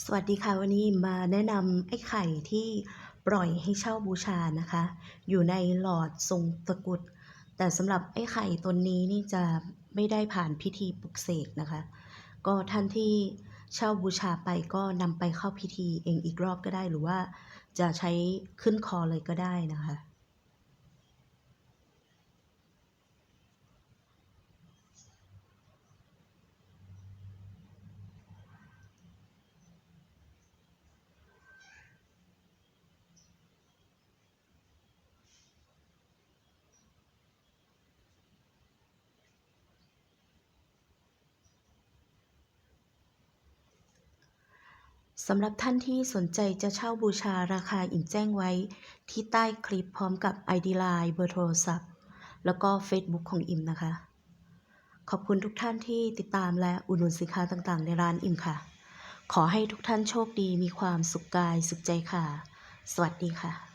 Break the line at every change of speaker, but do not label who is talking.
สวัสดีค่ะวันนี้มาแนะนำไอ้ไข่ที่ปล่อยให้เช่าบูชานะคะ อยู่ในหลอดทรงตะกุด แต่สำหรับไอ้ไข่ตนนี้นี่จะไม่ได้ผ่านพิธีปลุกเสกนะคะ ก็ท่านที่เช่าบูชาไปก็นำไปเข้าพิธีเองอีกรอบก็ได้หรือว่าจะใช้ขึ้นคอเลยก็ได้นะคะ สำหรับท่านที่สนใจจะเช่าบูชาราคาอิ่มแจ้งไว้ที่ใต้คลิปพร้อมกับ ID Line เบอร์โทรศัพท์ แล้วก็ Facebook ของอิมนะคะ ขอบคุณทุกท่านที่ติดตามและอุดหนุนสินค้าต่างๆ ในร้านอิมค่ะ ขอให้ทุกท่านโชคดีมีความสุขกายสุขใจค่ะ สวัสดีค่ะ